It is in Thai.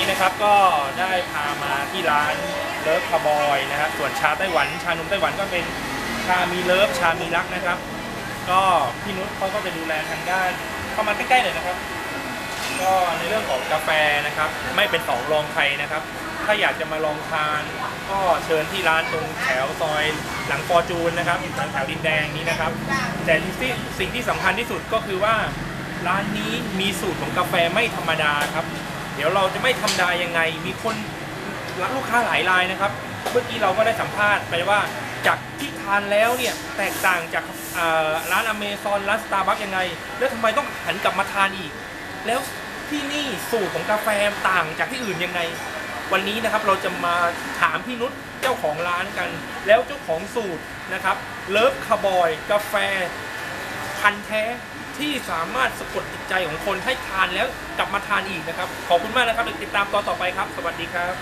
นี้นะครับก็ได้พามาที่ร้านเลิฟคาบอยนะครับส่วนชาไต้หวัน ชานมไต้หวันก็เป็นชามีเลิฟชามีรักนะครับ ก็พี่นุชเขาก็จะดูแลทางด้านเข้ามาใกล้ๆหน่อยนะครับ ก็ในเรื่องของกาแฟนะครับ ไม่เป็นสองรองใครนะครับ ถ้าอยากจะมาลองทานก็เชิญที่ร้านตรงแถวซอยหลังฟอร์จูนนะครับหลังแถวดินแดงนี้นะครับ แต่ที่สิ่งที่สำคัญที่สุดก็คือว่าร้านนี้มีสูตรของกาแฟไม่ธรรมดาครับ เดี๋ยวเราจะไม่ธรรมดายังไง มีคนรักลูกค้าหลายรายนะครับ เมื่อกี้เราก็ได้สัมภาษณ์ไปว่าจากที่ทานแล้วเนี่ยแตกต่างจากร้านอเมซอนร้านสตาร์บัคยังไง แล้วทำไมต้องหันกลับมาทานอีก แล้วที่นี่สูตรของกาแฟต่างจากที่อื่นยังไง วันนี้นะครับเราจะมาถามพี่นุชเจ้าของร้านกัน แล้วเจ้าของสูตรนะครับเลิฟคาร์บอยกาแฟพันแท้ ที่สามารถสะกดจิตใจของคนให้ทานแล้วกลับมาทานอีกนะครับ ขอบคุณมากนะครับเดี๋ยวติดตามตอนต่อไปครับ สวัสดีครับ